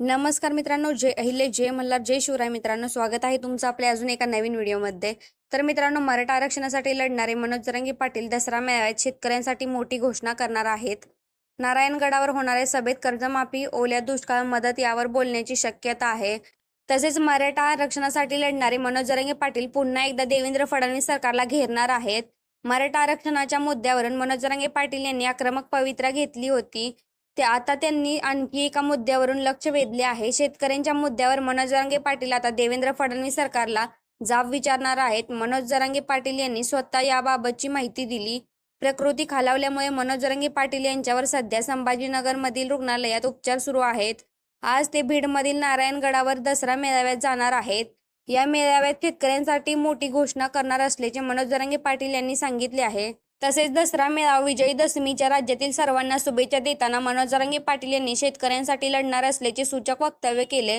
नमस्कार मित्रांनो जय अहिल्य जय मल्हार जय शिवराय मित्रांनो स्वागत आहे तुमचं आपल्या अजून एका नवीन व्हिडिओमध्ये. तर मित्रांनो मराठा आरक्षणासाठी लढणारे मनोज जरंगी पाटील दसरा मेळाव्यात शेतकऱ्यांसाठी मोठी घोषणा करणार आहेत. नारायणगडावर होणाऱ्या सभेत कर्जमाफी ओल्या दुष्काळ मदत यावर बोलण्याची शक्यता आहे. तसेच मराठा आरक्षणासाठी लढणारे मनोज जरंगे पाटील पुन्हा एकदा देवेंद्र फडणवीस सरकारला घेरणार आहेत. मराठा आरक्षणाच्या मुद्द्यावरून मनोज जरंगे पाटील यांनी आक्रमक पवित्रा घेतली होती. ते आता त्यांनी आणखी एका मुद्द्यावरून लक्ष वेधले आहे. शेतकऱ्यांच्या मुद्द्यावर मनोज जरांगे पाटील आता देवेंद्र फडणवीस सरकारला जाब विचारणार आहेत. मनोज जरांगे पाटील यांनी स्वतः याबाबतची माहिती दिली. प्रकृती खालावल्यामुळे मनोज जरांगे पाटील यांच्यावर सध्या संभाजीनगरमधील रुग्णालयात उपचार सुरू आहेत. आज ते बीडमधील नारायणगडावर दसरा मेळाव्यात जाणार आहेत. या मेळाव्यात शेतकऱ्यांसाठी मोठी घोषणा करणार असल्याचे मनोज जरांगे पाटील यांनी सांगितले आहे. तसेच दसरा मेळावा विजयी दशमीच्या राज्यातील सर्वांना शुभेच्छा देताना मनोज रंगे पाटील यांनी शेतकऱ्यांसाठी लढणार असल्याचे सूचक वक्तव्य केले.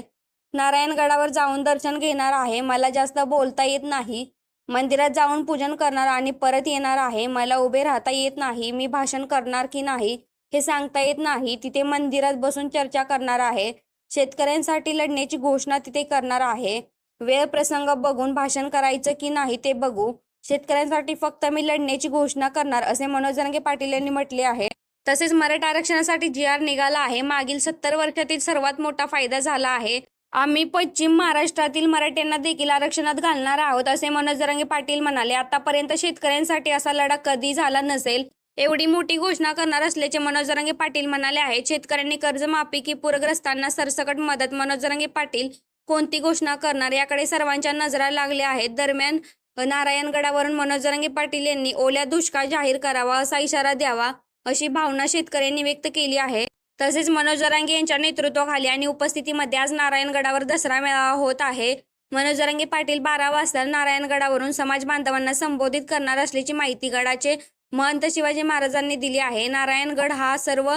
नारायणगडावर जाऊन दर्शन घेणार आहे मला जास्त बोलता येत नाही. मंदिरात जाऊन पूजन करणार आणि परत येणार आहे मला उभे राहता येत नाही मी भाषण करणार की नाही हे सांगता येत नाही तिथे मंदिरात बसून चर्चा करणार आहे. शेतकऱ्यांसाठी लढण्याची घोषणा तिथे करणार आहे. वेळ प्रसंग बघून भाषण करायचं की नाही ते बघू. शेतकऱ्यांसाठी फक्त मी लढण्याची घोषणा करणार असे मनोज जरांगे पाटील यांनी म्हटले आहे. तसेच मराठा आरक्षणासाठी जी आर निघाला आहे मागील सत्तर वर्षातील सर्वात मोठा फायदा झाला आहे. आम्ही पश्चिम महाराष्ट्रातील मराठ्यांना देखील आरक्षणात घालणार आहोत असे मनोज जरांगे पाटील म्हणाले. आतापर्यंत शेतकऱ्यांसाठी असा लढा कधी झाला नसेल एवढी मोठी घोषणा करणार असल्याचे मनोज जरांगे पाटील म्हणाले आहेत शेतकऱ्यांनी कर्जमाफी की पूरग्रस्तांना सरसकट मदत मनोज जरांगे पाटील कोणती घोषणा करणार याकडे सर्वांच्या नजरा लागल्या आहेत. दरम्यान नारायणगडावरून मनोज जरांगे पाटील यांनी ओल्या दुष्काळ जाहीर करावा असा इशारा द्यावा अशी भावना शेतकऱ्यांनी व्यक्त केली आहे. तसेच मनोज जरांगे यांच्या नेतृत्वाखाली आणि उपस्थितीमध्ये आज नारायणगडावर दसरा मेळावा होत आहे. मनोज जरांगे पाटील बारा वाजता नारायणगडावरून समाज बांधवांना संबोधित करणार असल्याची माहिती गडाचे महंत शिवाजी महाराजांनी दिली आहे. नारायणगड हा सर्व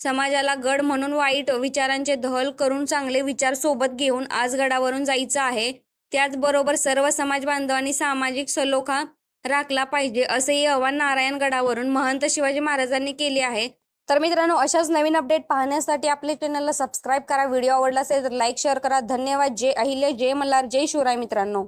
समाजाला गड म्हणून वाईट विचारांचे दहल करून चांगले विचार सोबत घेऊन आज गडावरून जायचं आहे. त्याचबरोबर सर्व समाज बांधवांनी सामाजिक सलोखा राखला पाहिजे असेही आव्हान नारायणगडावरून महंत शिवाजी महाराजांनी केले आहे. तर मित्रांनो अशाच नवीन अपडेट पाहण्यासाठी आपल्या चॅनलला सबस्क्राईब करा. व्हिडिओ आवडला असेल तर लाईक शेअर करा. धन्यवाद. जय अहिल्य जय मल्हार जय शिवराय मित्रांनो.